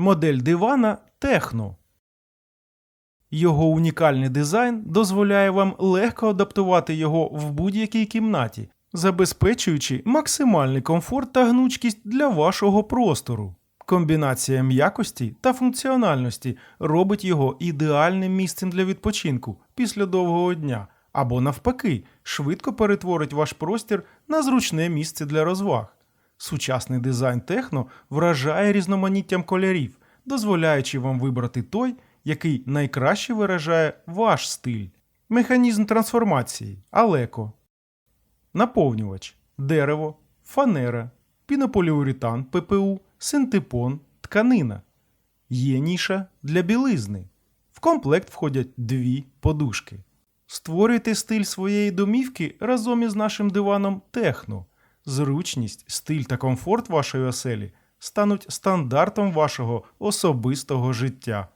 Модель дивана Техно. Його унікальний дизайн дозволяє вам легко адаптувати його в будь-якій кімнаті, забезпечуючи максимальний комфорт та гнучкість для вашого простору. Комбінація м'якості та функціональності робить його ідеальним місцем для відпочинку після довгого дня, або навпаки, швидко перетворить ваш простір на зручне місце для розваг. Сучасний дизайн техно вражає різноманіттям кольорів, дозволяючи вам вибрати той, який найкраще виражає ваш стиль. Механізм трансформації Алеко. Наповнювач дерево, фанера, пінополіуретан ППУ, синтепон, тканина. Є ніша для білизни. В комплект входять дві подушки. Створюйте стиль своєї домівки разом із нашим диваном Техно. Зручність, стиль та комфорт вашої оселі стануть стандартом вашого особистого життя.